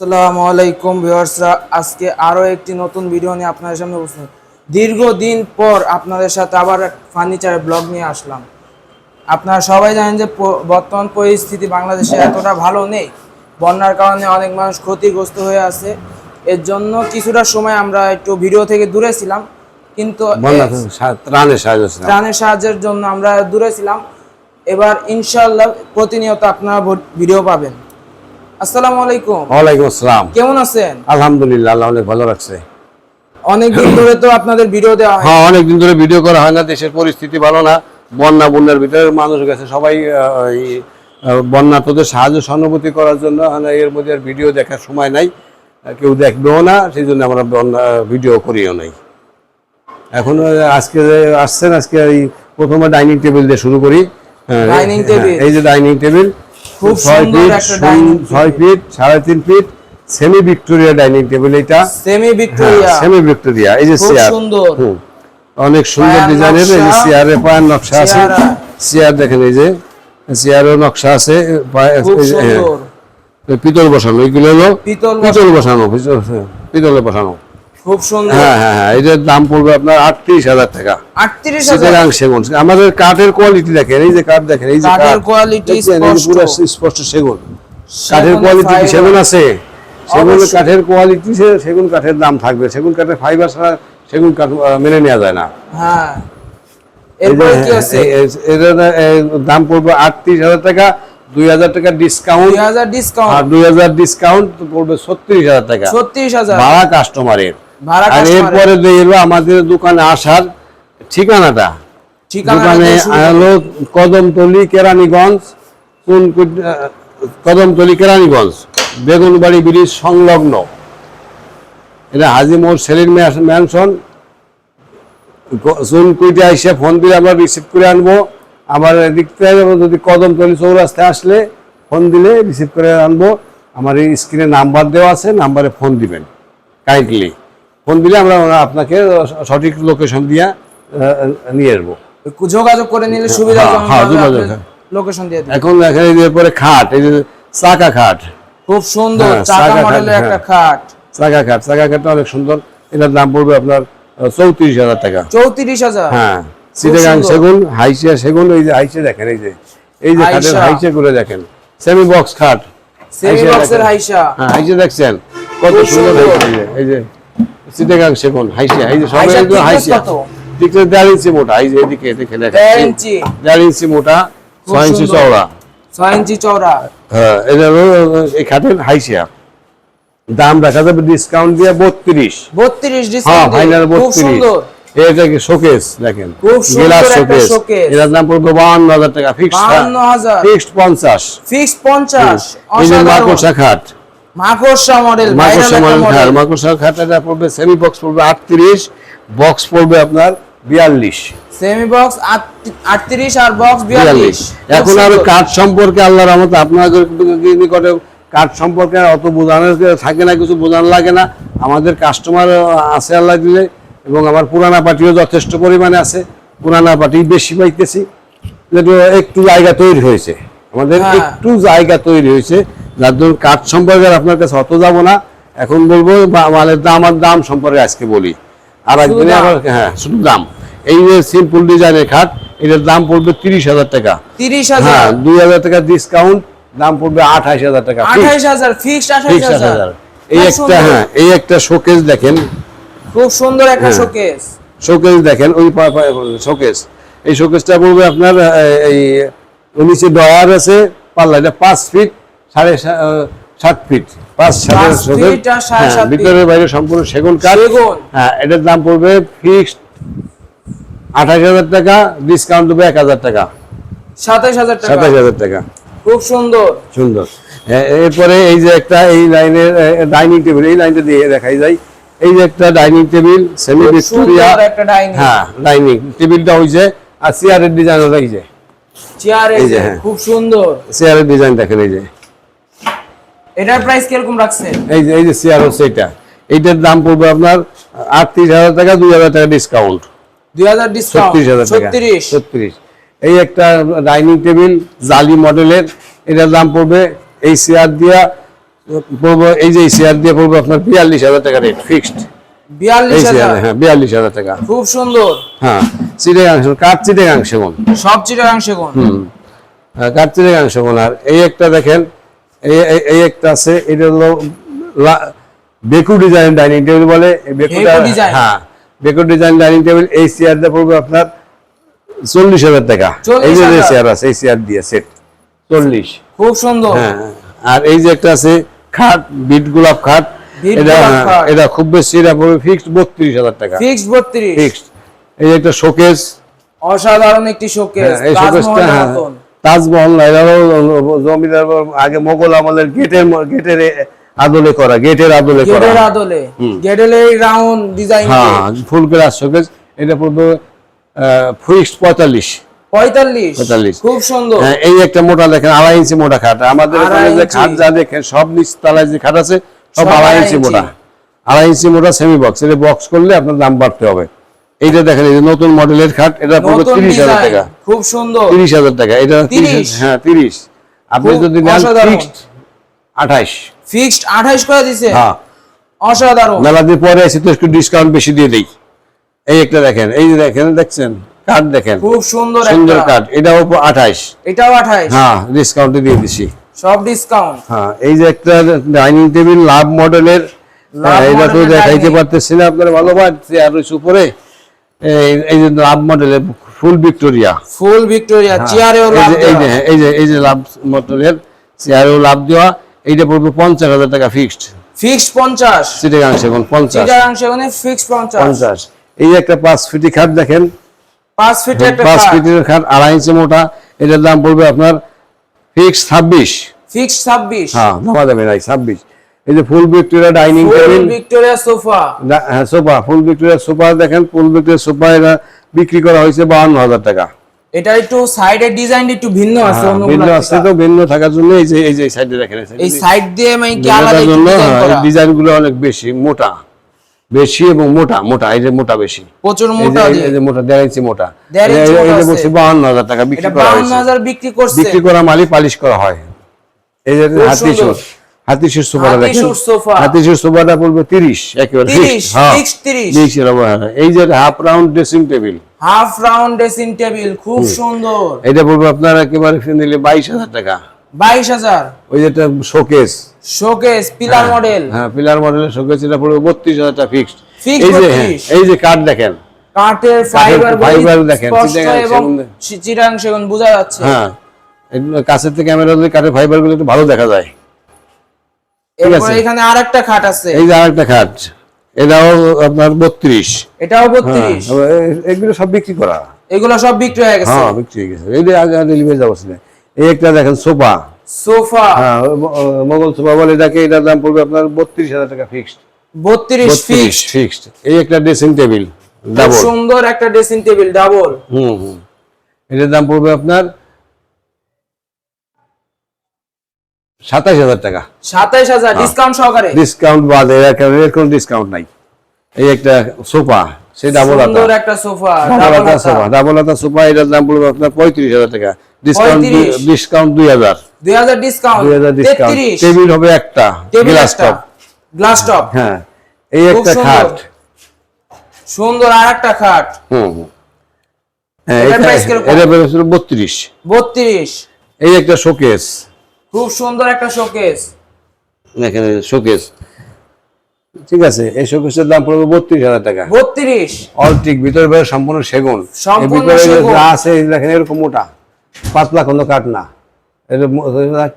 আসসালামু আলাইকুম ভিউয়ার্সরা আজকে আরও একটি নতুন ভিডিও নিয়ে আপনাদের সামনে উপস্থিত। দীর্ঘদিন পর আপনাদের সাথে আবার ফার্নিচারের ব্লগ নিয়ে আসলাম। আপনারা সবাই জানেন যে বর্তমান পরিস্থিতি বাংলাদেশে এতটা ভালো নেই। বন্যার কারণে অনেক মানুষ ক্ষতিগ্রস্ত হয়ে আছে। এর জন্য কিছুটা সময় আমরা একটু ভিডিও থেকে দূরে ছিলাম। কিন্তু ত্রাণের সাহায্যের জন্য আমরা দূরে ছিলাম। এবার ইনশাল্লাহ প্রতিনিয়ত আপনারা ভিডিও পাবেন। আসসালামু আলাইকুম। ওয়ালাইকুম আসসালাম। কেমন আছেন? আলহামদুলিল্লাহ আল্লাহ অনেক ভালো রাখছে। অনেক দিন ধরে তো আপনাদের ভিডিও দেওয়া হয় হ্যাঁ অনেকদিন ধরে ভিডিও করা হয় না দেশের পরিস্থিতি ভালো না বন্যা বন্যার ভিতরে মানুষ গেছে সবাই এই, সাহায্য সহানুভূতি করার জন্য এর মধ্যে আর ভিডিও দেখার সময় নাই কেউ দেখবেও না সেই জন্য আমরা বন্যা ভিডিও করিও নাই। এখন আজকে আসছেন আজকে এই প্রথমে ডাইনিং টেবিল দিয়ে শুরু করি। হ্যাঁ, হ্যাঁ, এই যে ডাইনিং টেবিল ছয় ফিট ছয় ফিট সাড়ে তিন feet semi Victoria dining table এটা সেমি ভিক্টোরিয়া সেমি ভিক্টোরিয়া এই যে চেয়ার। সুন্দর। অনেক সুন্দর ডিজাইনের এই যে চেয়ারে পায়ের নকশা আছে। চেয়ার। দেখেন এই যে চেয়ারও নকশা আছে হ্যাঁ, পিতল বসানো এইগুলো হলো পিতল পিতল বসানো। হ্যাঁ, পিতলে বসানো। খুব সুন্দর। হ্যাঁ হ্যাঁ হ্যাঁ এটার দাম পড়বে আপনার আটত্রিশ হাজার টাকা। আটত্রিশ হাজার। সেগুন। আমাদের কাঠের কোয়ালিটি দেখেন এই যে কাঠ দেখেন এই যে কাঠের স্পষ্ট। পুরো স্পষ্ট। সেগুন। কাঠের কোয়ালিটি সেগুন আছে? সেগুন কাঠের কোয়ালিটি সেগুন কাঠের দাম থাকবে। সেগুন কাঠের ফাইবার ছাড়া সেগুন কাঠ মেনে নেওয়া যায় না। হ্যাঁ। হ্যাঁ, দাম পড়বে আটত্রিশ হাজার টাকা। দুই হাজার টাকা ডিসকাউন্ট দুই হাজার আর ডিসকাউন্ট দুই হাজার ডিসকাউন্ট পড়বে ছত্রিশ হাজার টাকা। ছত্রিশ হাজার। ভাড়া কাস্টমারের আর। এরপরে দেখব আমাদের দোকানে আসার ঠিকানাটা। ঠিকানা দোকানে হলো কদমতলি কেরানীগঞ্জ কদমতলি কেরানীগঞ্জ বেগুনবাড়ি ব্রিজ সংলগ্ন। এটা হাজি মোড় সেলিম ম্যানশন জুন কুইটে এসে ফোন দিলে আমরা রিসিভ করে আনব। আমার এদিক থেকে যদি কদমতলি চৌরাস্তায় আসলে ফোন দিলে রিসিভ করে আনব। আমার এই স্ক্রিনে নাম্বার দেওয়া আছে নাম্বারে ফোন দিবেন। কাইন্ডলি ফোন দিলে আমরা আপনাকে সঠিক লোকেশন দিয়ে নিয়ে আসব যোগাযোগ করে নিলে সুবিধা হ্যাঁ, হ্যাঁ, যোগাযোগ, হ্যাঁ। লোকেশন দিয়ে এখন দেখেন এই পরে খাট এই যে চাকা খাট খুব সুন্দর হ্যাঁ, চাকা মডেলের খাট, একটা হ্যাঁ। খাট চাকা খাট চাকা খাটটা অনেক সুন্দর এটার দাম পড়বে আপনার চৌত্রিশ হাজার টাকা চৌত্রিশ হাজার হ্যাঁ সিটাগাং। সেগুন হাইসে সেগুন এই যে হাইসে দেখেন এই যে এই যে খাটের হাইসা। করে দেখেন সেমি বক্স খাট সেমি বক্সের। হাইসা হ্যাঁ হাইসে দেখছেন কত সুন্দর সুন্দর। এই যে- সিটাগাং সেগুন হাইসে হাইসার এগুলো thickness হাইসে কত? দেড় ইঞ্চি মোটা এই এদিকে দেখে দেড় ইঞ্চি। দেড় ইঞ্চি মোটা ছয় ইঞ্চি চওড়া। ছয় ইঞ্চি চওড়া। হ্যাঁ এটা এই খাটের হাইসিয়া। দাম রাখা যাবে ডিসকাউন্ট দিয়ে বত্রিশ। বত্রিশ হ্যাঁ ডিসকাউন্ট ফাইনাল বত্রিশ। এটা কি শোকেস দেখেন? গ্লাস শোকেস এটার দাম পড়বে বাউন্ন হাজার টাকা ফিক্সড বাহান্ন ফিক্সড পঞ্চাশ। ফিক্স পঞ্চাশ। এই যে মাকড়সা খাট। মাকড়সা মডেল মাকড়সা মডেল খাট মাকড়সা খাট পড়বে সেমি বক্স পড়বে আটত্রিশ বক্স পড়বে আপনার বিয়াল্লিশ। সেমি বক্স আটত্রিশ আর বক্স বিয়াল্লিশ। বিয়াল্লিশ। এখন আর কাঠ সম্পর্কে আল্লাহর রহমত আপনাদের নিকটে কাঠ সম্পর্কে অত বোঝানোর থাকে না কিছু বোঝানো লাগে না। আমাদের কাস্টমার আছে আল্লাহ দিলে এবং আমার পুরানা পার্টিও যথেষ্ট পরিমাণে আছে। পুরানা পার্টি বেশি পাইতেছি। যেহেতু একটু জায়গা তৈরি হয়েছে। আমাদের হ্যাঁ। একটু জায়গা তৈরি হয়েছে। যার জন্য কাঠ সম্পর্কে আপনার কাছে অত যাব না। এখন বলব মালের দাম আর দাম সম্পর্কে আজকে বলি। আর একদিনে আবার হ্যাঁ শুধু দাম। এই যে সিম্পল ডিজাইনের খাট এটার দাম পড়বে তিরিশ হাজার টাকা। তিরিশ হ্যাঁ হাজার দুই হাজার টাকা ডিসকাউন্ট দাম পড়বে আঠাইশ হাজার টাকা। আঠাইশ হাজার ফিক্সড আঠাইশ হাজার। হাজার। এই একটা হ্যাঁ এই একটা শোকেস দেখেন। খুব সুন্দর একটা হ্যাঁ। শোকেস শোকেস দেখেন ওই শোকেস এই শোকেসটা পড়বে আপনার এই নিচে ডয়ার আছে পাল্লা এটা পাঁচ ফিট সাড়ে সাত ফিট পাঁচ সাড়ে হ্যাঁ। ভিতরে বাইরে সম্পূর্ণ সেগুন কাঠ। হ্যাঁ এটার দাম পড়বে ফিক্সড আঠাশ হাজার টাকা ডিসকাউন্ট দেবে এক হাজার টাকা। সাতাইশ হাজার টাকা। সাতাশ হাজার টাকা। খুব সুন্দর। সুন্দর। এরপরে এই যে একটা এই লাইনের ডাইনিং টেবিল এই লাইনটা দিয়ে দেখাই যায় এই যে একটা ডাইনিং টেবিল সেমি ভিক্টোরিয়া একটা ডাইনিং হ্যাঁ ডাইনিং টেবিলটা হয়েছে আর চেয়ারের ডিজাইন এই যে। চেয়ার এই যে, হ্যাঁ। খুব সুন্দর। চেয়ারের ডিজাইন দেখেন এই যে। এটার প্রাইস কীরকম রাখছেন? এই যে এই যে চেয়ার হচ্ছে এটা। এইটার দাম পড়বে আপনার আটত্রিশ হাজার টাকা দুই হাজার টাকা ডিসকাউন্ট দুই হাজার ডিসকাউন্ট ছত্রিশ হাজার টাকা। ছত্রিশ? ছত্রিশ। এই একটা ডাইনিং টেবিল জালি মডেলের এটার দাম পড়বে এই চেয়ার দিয়া পড়ব এই যে চেয়ার দিয়ে পড়ব আপনার বিয়াল্লিশ হাজার টাকা রেট ফিক্সড বিয়াল্লিশ হাজার? হ্যাঁ বিয়াল্লিশ হাজার টাকা। খুব সুন্দর। হ্যাঁ চিটেগাং কাঠ সেগুন? সব সেগুন। হুম। হ্যাঁ, কাঠ চিটেগাং সেগুন? আর এই একটা দেখেন এই একটা আছে এটা হলো বেকু ডিজাইন ডাইনিং টেবিল বলে বেকু? হ্যাঁ বেকু ডিজাইন ডাইনিং টেবিল এই চেয়ারটা পড়বে আপনার চল্লিশ হাজার টাকা। এই যে চেয়ার আছে এই চেয়ার দিয়ে সেট চল্লিশ। খুব সুন্দর। হ্যাঁ আর এই যে একটা আছে খাট বিট গোলাপ খাট এটা হ্যাঁ। এটা খুব বেশি এটা পড়বে ফিক্সড বত্রিশ হাজার টাকা। ফিক্সড বত্রিশ। ফিক্সড এই যে একটা শোকেস অসাধারণ একটি শোকেস হ্যাঁ, এই শোকেসটা হ্যাঁ তাজমহল না এটাও জমিদার আগে মোগল আমলের গেটের গেটের আদলে করা গেটের আদলে করা। গেটের আদলে। গেটের রাউন্ড ডিজাইন হ্যাঁ ফুল গ্লাস শোকেস এটা পড়বে ফিক্সড পঁয়তাল্লিশ। পঁয়তাল্লিশ? 45 খুব সুন্দর। হ্যাঁ, এই একটা মোটা দেখেন আড়াই ইঞ্চি মোটা খাট। আমাদের এখানে যে খাট যা দেখেন সব নিচ তলায় যে খাট আছে সব আড়াই ইঞ্চি। মোটা। আড়াই ইঞ্চি মোটা সেমি বক্স এটা বক্স করলে আপনার দাম বাড়তে হবে। এইটা দেখেন এই যে নতুন মডেলের খাট এটা পড়বে তিরিশ হাজার টাকা। খুব সুন্দর। তিরিশ হাজার টাকা এটা 30 তিরিশ। হ্যাঁ তিরিশ। আপনি যদি নেন। ফিক্সড আঠাইশ। ফিক্সড আঠাইশ করে দিছে? হ্যাঁ। অসাধারণ। মেলা দিয়ে পরে এসে তো একটু ডিসকাউন্ট বেশি দিয়ে দেই। এই একটা দেখেন এই যে দেখেন দেখছেন? কাঠ দেখেন। খুব সুন্দর সুন্দর কাঠ এটাও আঠাইশ। এটাও আঠাইশ। হ্যাঁ ডিসকাউন্টে দিয়ে দিছি। সব ডিসকাউন্ট হ্যাঁ এই যে একটা ডাইনিং টেবিল লাভ মডেলের এটা তো দেখাইতে পারতেছি না আপনার ভালো পাচ্ছে। আর রয়েছে উপরে এই- যে লাভ মডেলের ফুল ভিক্টোরিয়া ফুল ভিক্টোরিয়া চেয়ারেও লাভ এই যে এই যে এই যে লাভ মডেলের চেয়ারেও লাভ দেওয়া। এইটা পড়বে পঞ্চাশ হাজার টাকা ফিক্সড ফিক্সড পঞ্চাশ। পঞ্চাশ। ফিক্সড পঞ্চাশ। পঞ্চাশ। এই একটা পাঁচ ফিটি খাট দেখেন। পাঁচ ফিটের একটা পাঁচ ফিটের খাট আড়াই ইঞ্চি মোটা। এটার দাম পড়বে আপনার ফিক্স ছাব্বিশ। ফিক্সড ছাব্বিশ। হ্যাঁ যাবে নাই ছাব্বিশ। এই যে full Victoria dining table. Victoria sofa. হ্যাঁ সোফা। ফুল ভিক্টোরিয়া সোফা দেখেন ফুল ভিক্টোরিয়া সোফা এটা বিক্রি করা হয়েছে বাহান্ন হাজার টাকা। এটা একটু সাইডের ডিজাইন একটু ভিন্ন আছে হ্যাঁ, ভিন্ন আছে তো ভিন্ন থাকার জন্য এই যে এই যে সাইডে দেখেন এই সাইড দিয়ে মানে কি আলাদা ডিজাইনগুলো অনেক বেশি মোটা। বেশি এবং মোটা মোটা এই যে মোটা বেশি। প্রচুর মোটা এই যে মোটা দেড় ইঞ্চি মোটা। এই- যে বলছি বাহান্ন হাজার টাকা বিক্রি করা হয়েছে। বিক্রি করা মালই পালিশ করা হয়। এই যে হাতি। সুর হাতি সুর সোফাটা দেখেন সোফাটা পড়বে তিরিশ একেবারে 30, হ্যাঁ। fixed 30 fixed এর ব্যবহার। এই যে half round dressing table. Half round dressing table খুব সুন্দর। এটা পড়বে আপনার একেবারে নিলে বাইশ হাজার টাকা। বাইশ হাজার। ওই যেটা শোকেস। Showcase pillar model. হ্যাঁ পিলার মডেলের শোকেস এটা পড়বে বত্রিশ হাজার টাকা ফিক্সড এই যে হ্যাঁ, এই যে কাঠ দেখেন। কাঠের ফাইবার দেখেন, চিটাগাং সেগুন- বোঝা যাচ্ছে। হ্যাঁ কাছের থেকে ক্যামেরা কাঠের ফাইবারগুলো একটু ভালো দেখা যায়। আছে। এখানে আরেকটা খাট আছে। এই যে আরেকটা খাট এটাও আপনার বত্রিশ। এটাও হ্যাঁ এগুলো সব বিক্রি করা। এগুলো সব বিক্রি হয়ে গেছে। হ্যাঁ বিক্রি হয়ে গেছে। এই যে আগে ডেলিভারি যাব এই একটা দেখেন সোফা। সোফা। হ্যাঁ মোগল সোফা বলে এটাকে এটার দাম পড়বে আপনার বত্রিশ হাজার টাকা ফিক্সড বত্রিশ বত্রিশ ফিক্সড ফিক্সড এই একটা ড্রেসিং টেবিল ডাবল সুন্দর একটা ড্রেসিং টেবিল ডাবল হুম হুম। এটার দাম পড়বে আপনার সাতাশ হাজার টাকা। সাতাইশ হাজার হ্যাঁ। ডিসকাউন্ট সহকারে? ডিসকাউন্ট বাদ এর কোনো ডিসকাউন্ট নাই। এই একটা সোফা সে ডাবল সুন্দর একটা sofa double sofa double sofa এটার দাম পড়বে আপনার পঁয়ত্রিশ হাজার টাকা। ডিসকাউন্ট ডিসকাউন্ট দুই হাজার। দুই হাজার ডিসকাউন্ট দুই হাজার ডিসকাউন্ট টেবিল হবে একটা গ্লাস টপ গ্লাস টপ হ্যাঁ এই একটা খাট। সুন্দর আর একটা খাট। হুম। হ্যাঁ এটা কীরকম? এটা এই একটা শোকেস খুব সুন্দর একটা শোকেস এখানে শোকেস ঠিক আছে এই শোকেসের দাম পড়বে বত্রিশ হাজার টাকা। বত্রিশ। অল অলটিক ভিতরে বাইরে সম্পূর্ণ সেগুন। ভিতরে যা আছে দেখেন এরকম মোটা। পাতলা কোনো কাঠ না।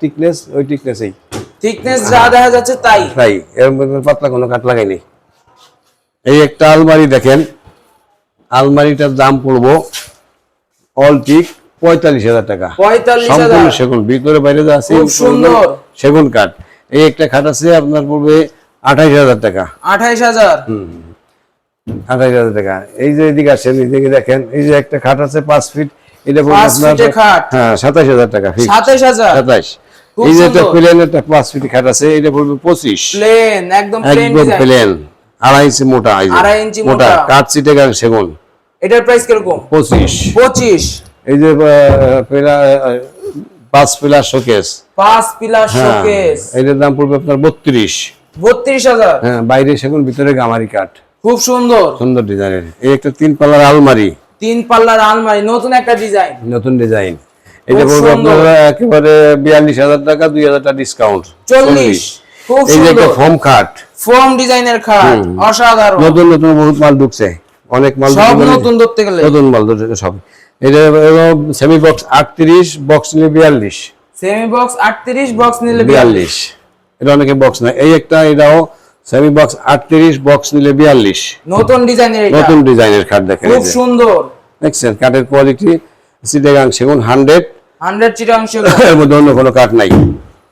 টিকনেস ওই টিকনেসই থিকনেস যা দেখা যাচ্ছে তাই। তাই এর মধ্যে পাতলা কোনো কাঠ লাগাইনি। এই একটা আলমারি দেখেন। আলমারিটার দাম পড়ব। অলটিক পঁয়তাল্লিশ হাজার টাকা। সম্পূর্ণ সেগুন বাইরে যা আছে সুন্দর। সেগুন কাঠ। এই একটা খাট আছে আপনার পড়বে আঠাইশ হাজার টাকা। আঠাইশ হাজার। আঠাইশ হাজার টাকা। এই যে এদিকে আসেন এদিকে দেখেন এই যে একটা খাট আছে পাঁচ ফিট এটা পড়বে আপনার হ্যাঁ সাতাইশ হাজার টাকা সাতাইশ হাজার। সাতাইশ। এই যে একটা প্লেন একটা পাঁচ ফিট খাট আছে এটা পড়বে পঁচিশ। প্লেন একদম প্লেন একদম প্লেন আড়াই ইঞ্চি মোটা আড়াই ইঞ্চি মোটা। কাঠ সিটে গান সেগুন। এটার প্রাইস কীরকম? পঁচিশ। পঁচিশ। এই যে পাঁচ পিলার শোকেস। পাঁচ পিলার হ্যাঁ শোকেস। এটার দাম পড়বে আপনার বত্রিশ। বত্রিশ হাজার? হ্যাঁ বাইরে সেগুন ভিতরে গামারি কাঠ। খুব সুন্দর। সুন্দর ডিজাইনের। এই একটা তিন পাল্লার আলমারি। তিন পাল্লার আলমারি নতুন একটা ডিজাইন। নতুন ডিজাইন। এটা খুব পড়বে আপনার একেবারে বিয়াল্লিশ হাজার টাকা দুই হাজার টাকা ডিসকাউন্ট চল্লিশ। খুব এই যে একটা ফোম খাট ফোম ডিজাইনের খাট অসাধারণ। নতুন নতুন বহুত মাল ঢুকছে। অনেক মাল সব নতুন ধরতে গেলে। নতুন মাল ঢুকছে সব। এটা সেমি বক্স আটত্রিশ বক্স নিলে বিয়াল্লিশ। সেমি বক্স আটত্রিশ বক্স নিলে বিয়াল্লিশ। এটা অনেকে বক্স না এই একটা এটাও সেমি বক্স আটত্রিশ বক্স নিলে বিয়াল্লিশ। নতুন ডিজাইনের এটা। নতুন ডিজাইনের খাট দেখেন খুব সুন্দর। দেখছেন কাঠের কোয়ালিটি সিটেগাং সেগুন হান্ড্রেড হান্ড্রেড চিটাংশ এর মধ্যে অন্য কোনো কাঠ নাই।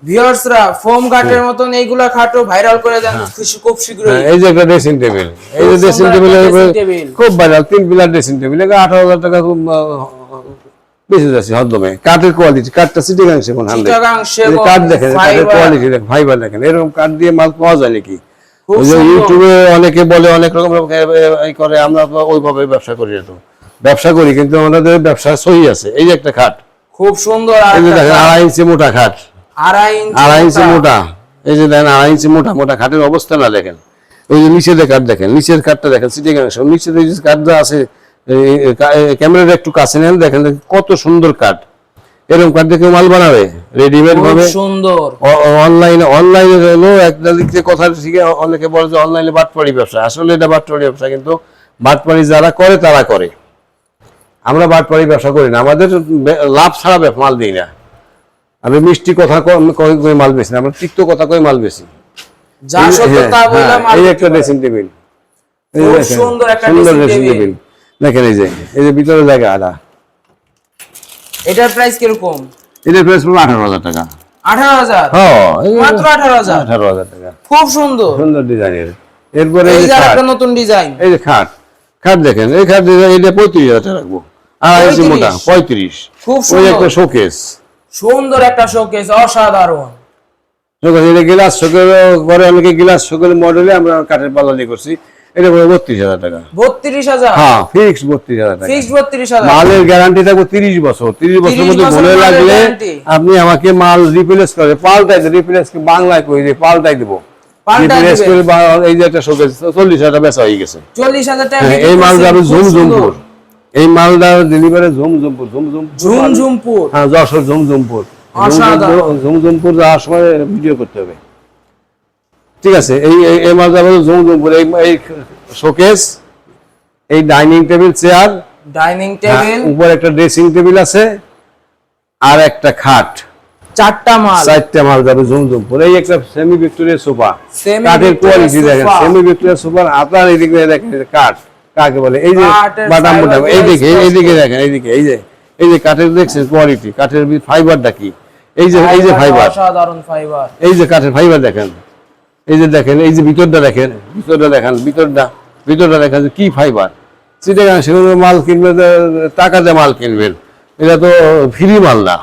ভিউয়ার্সরা ফোম মতন এইগুলা খাটও ভাইরাল করে দেন খুব- খুব শীঘ্রই। হ্যাঁ, এই যে একটা ড্রেসিং টেবিল এই যে ড্রেসিং টেবিল। খুব ভাইরাল তিন পিলার ড্রেসিং টেবিল এটা আঠারো হাজার টাকা খুব বেশি যাচ্ছে হরদমে। কাঠের কোয়ালিটি কাঠটা সেগুন হান্ড্রেড কাঠ দেখেন কাঠের কোয়ালিটি দেখেন ফাইবার দেখেন। এরকম কাঠ দিয়ে মাল পাওয়া যায় নাকি? ইউটিউবে অনেকে বলে অনেক রকম করে আমরা ওইভাবে ব্যবসা করি না তো। ব্যবসা করি কিন্তু আমাদের ব্যবসা সহি আছে। এই যে একটা খাট। খুব সুন্দর আড়াই ইঞ্চি মোটা খাট। আড়াই ইঞ্চি মোটা। এই যে দেখেন আড়াই ইঞ্চি মোটা মোটা খাটের অবস্থা না দেখেন। ওই যে নিচের কাঠ দেখেন নিচের কাঠটা দেখেন সিটিং নিচের এই যে কাঠটা আছে ক্যামেরার একটু কাছে নেন দেখেন কত সুন্দর কাঠ। এরকম কাঠ কেউ মাল বানাবে? রেডিমেড ভাবে? সুন্দর। অনলাইনে অনলাইনে হলো একটা দিক থেকে কথা শিখে অনেকে বলে যে অনলাইনে বাটপাড়ি ব্যবসা। আসলে এটা বাটপাড়ি ব্যবসা কিন্তু বাটপাড়ি যারা করে তারা করে। আমরা বাটপাড়ি ব্যবসা করি না। আমাদের লাভ ছাড়া মাল দিই না। আমি মিষ্টি কথা ক- কই মাল বেশি আমরা তিক্ত কথা কই মাল বেশি। যা এই সত্য তা হ্যাঁ, বললাম এই একটা ড্রেসিং টেবিল সুন্দর একটা ড্রেসিং টেবিল দেখেন এই যে এই যে ভিতরে জায়গা আদা। এটার প্রাইস কীরকম? এটার প্রাইস পড়বে আঠারো হাজার টাকা। আঠারো হাজার? হ্যাঁ মাত্র আঠারো হাজার? আঠারো হাজার টাকা। খুব সুন্দর। সুন্দর ডিজাইনের। এরপরে এই যে একটা নতুন ডিজাইন। এই যে খাট। খাট দেখেন এই খাট ডিজাইন এটা পঁয়ত্রিশ হাজার টাকা রাখব। আড়াই ইঞ্চি মোটা 35 পঁয়ত্রিশ। খুব ওই সুন্দর। একটা শোকেস সুন্দর একটা শোকেস অসাধারণ। এটা গ্লাস শোকের পরে অনেকে গ্লাস শোকের মডেলে আমরা কাঠের করছি? এটা পড়বে বত্রিশ হাজার টাকা। বত্রিশ হাজার? হ্যাঁ ফিক্স বত্রিশ হাজার টাকা। ফিক্স বত্রিশ হাজার। মালের গ্যারান্টি থাকবে তিরিশ বছর। তিরিশ বছরের 30 মধ্যে বছর ভুলে লাগলে আপনি আমাকে মাল রিপ্লেস করে পাল্টাই রিপ্লেস বাংলায় কই দিয়ে পাল্টাই দেবো। পাল্টাই রিপ্লেস করে এই যে একটা শোকেস চল্লিশ হাজার টাকা বেচা হয়ে গেছে। চল্লিশ হাজার টাকা হ্যাঁ, এই মাল যাবে খুব ঝুমঝুমপুর সুন্দর। এই মালদা ডেলিভারি ঝুমঝুমপুর ঝুমঝুমপুর ঝুমঝুমপুর হ্যাঁ যশোর ঝুমঝুমপুর ঝুমঝুমপুর- যাওয়ার সময় ভিডিও করতে হবে। ঠিক আছে এই এই- এই মাল ঝুমঝুমপুর এই এই শোকেস এই dining table chair dining table উপর একটা ড্রেসিং টেবিল আছে আর একটা খাট। চারটা মাল। চারটা মাল যাবে ঝুমঝুমপুর এই একটা সেমি ভিক্টোরিয়া সোফা কাঠের কোয়ালিটি দেখেন সেমি ভিক্টোরিয়া সোফার আপনার এইদিকে দেখেন কাঠ। কাকে বলে? এই যে বাটাম দিয়ে এইদিকে এইদিকে দেখেন এইদিকে এই যে এই যে কাঠের দেখছেন কোয়ালিটি কাঠের ফাইবারটা কি? এই যে এই যে ফাইবার অসাধারণ ফাইবার এই যে কাঠের ফাইবার দেখেন এই যে দেখেন এই যে ভিতরটা দেখেন ভিতরটা দেখেন ভিতরটা ভিতরটা দেখেন কি ফাইবার চিটাগাং সেগুলো মাল কিনবেন তো টাকা দিয়ে মাল কিনবেন। এটা তো ফ্রি মাল না।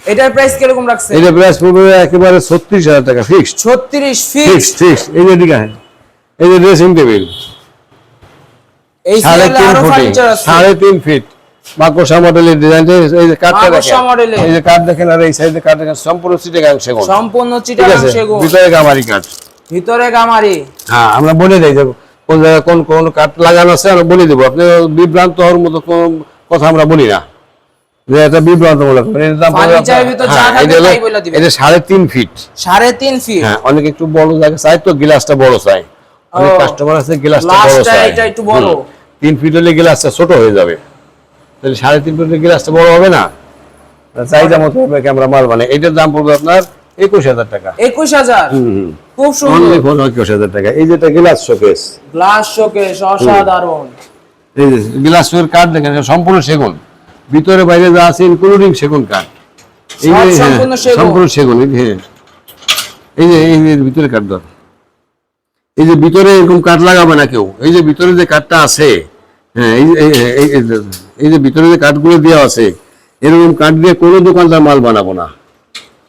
এটার প্রাইস কীরকম রাখছে এটা প্রাইস পড়বে একেবারে ছত্রিশ হাজার টাকা ফিক্সড ছত্রিশ ফিক্স ফিক্স ফিক্স এই যে দিকে এই যে ড্রেসিং টেবিল সাড়ে তিন ফুটে ফার্নিচার আছে। সাড়ে তিন ফিট। মাকড়সা মডেলের ডিজাইন এই যে কাঠটা দেখেন। এই যে কাঠ দেখেন আর এই সাইডে কাঠ দেখেন সম্পূর্ণ চিটাগাং সেগুন। সম্পূর্ণ চিটাগাং সেগুন। ভিতরে গামারি কাঠ। ভিতরে গামারি। হ্যাঁ আমরা বলে দিই যে কোন জায়গায় কোন কোন কাঠ লাগানো আছে আমরা বলে দেবো। আপনি বিভ্রান্ত হওয়ার মতো কোন কথা আমরা বলি না। যে এটা বিভ্রান্তমূলক। মানে হ্যাঁ, এটা সাড়ে তিন ফিট। সাড়ে তিন ফিট। হ্যাঁ অনেক একটু বড় জায়গা চাই তো গ্লাসটা বড় চাই অনেক কাস্টমার আছে গ্লাসটা বড় চাই এটা একটু বড়। তিন ফিট হলে গ্লাসটা ছোট হয়ে যাবে। তাহলে সাড়ে তিন ফিট গ্লাসটা বড় হবে না? চাহিদা মতো হবে ক্যামেরা মাল মানে এটার দাম পড়বে আপনার একুশ হাজার টাকা। একুশ হাজার? খুব সুন্দর। একুশ হাজার টাকা। এই যেটা গ্লাস শোকেস গ্লাস শোকেস অসাধারণ। এই যে গ্লাস শোকের কাঠ দেখেন সম্পূর্ণ সেগুন। ভিতরে বাইরে যা আছে ইনক্লুডিং সেগুন কাঠ এই যে হ্যাঁ, সম্পূর্ণ সেগুন। সম্পূর্ণ এই যে। এই যে এই যে ভিতরে কাঠ ধর। এই যে ভিতরে এরকম কাঠ লাগাবে না কেউ? এই যে ভিতরে যে কাঠটা আছে হ্যাঁ এই যে- ভিতরে যে কাঠগুলো দেওয়া আছে এরকম কাঠ দিয়ে কোনো দোকানদার মাল বানাবো না।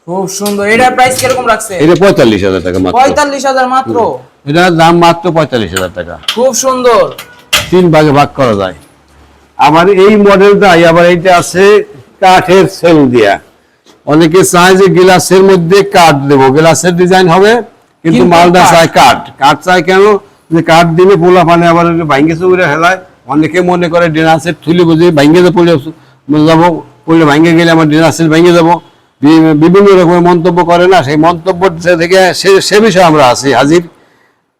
খুব সুন্দর। এটার প্রাইস কীরকম রাখছে? এটা পঁয়তাল্লিশ হাজার টাকা মাত্র। পঁয়তাল্লিশ হাজার মাত্র? এটার দাম মাত্র পঁয়তাল্লিশ হাজার টাকা। খুব সুন্দর। তিন ভাগে ভাগ করা যায়। আবার এই মডেলটাই আবার এইটা আছে কাঠের সেল দিয়া। অনেকে চায় যে গ্লাসের মধ্যে কাঠ দেবো। গ্লাসের ডিজাইন হবে কিন্তু কাঠ। চায় কাঠ কাঠ চায় কেন? যে কাঠ দিলে পোলা পানে আবার ভাঙ্গে চুরে হেলায়। অনেকে মনে করে থুলি বুঝে ভাঙ্গে যে পড়ে যাব পড়লে ভাঙ্গে গেলে আমার ডিনাসের ভেঙে যাব। বি- বিভিন্ন রকমের মন্তব্য করে না সেই মন্তব্য থেকে সে বিষয়ে আমরা আছি হাজির।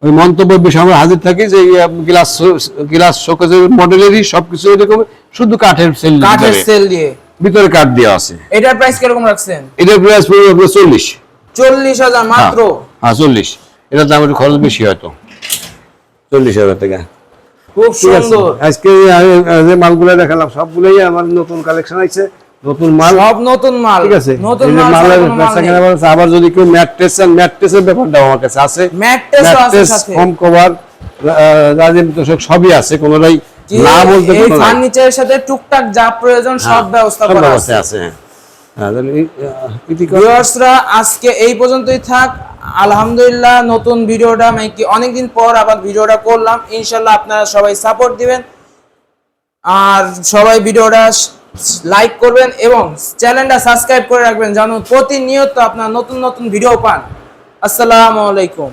ওই মন্তব্যের বিষয়ে আমরা হাজির থাকি যে গ্লাস গ্লাস শোকেজের মডেলেরই সবকিছু এরকম শুধু কাঠের সেল কাঠের সেল দিয়ে। ভিতরে কাঠ দেওয়া আছে। এটার প্রাইস কীরকম রাখছেন? এটার প্রাইস পড়বে চল্লিশ। চল্লিশ হাজার মাত্র? হ্যাঁ চল্লিশ। এটার দাম একটু খরচ বেশি হয়তো। চল্লিশ হাজার টাকা। খুব সুন্দর। আজকে আমি, যে মালগুলো দেখালাম সবগুলোই আমার নতুন কালেকশন আছে। নতুন মাল। সব নতুন মাল। ঠিক আছে। নতুন মাল। আবার যদি কেউ ম্যাট্রেস চান ম্যাট্রেসের ব্যাপারটা আমার কাছে আছে। ম্যাট্রেস সাথে। হোম কভার রাজীব তোষক সবই আছে। কোনোটাই না বলতে এই ফার্নিচারের সাথে টুকটাক যা প্রয়োজন সব হ্যাঁ, ব্যবস্থা করা আছে। আছে। ভিউয়ার্সরা, আজকে এই পর্যন্তই থাক। আলহামদুলিল্লাহ, নতুন ভিডিওটা আমি কি অনেকদিন পর আবার ভিডিওটা করলাম। ইনশাল্লাহ আপনারা সবাই সাপোর্ট দিবেন। আর সবাই ভিডিওটা লাইক করবেন এবং চ্যানেলটা সাবস্ক্রাইব করে রাখবেন যেন প্রতিনিয়ত আপনার নতুন নতুন ভিডিও পান। আসসালামু আলাইকুম।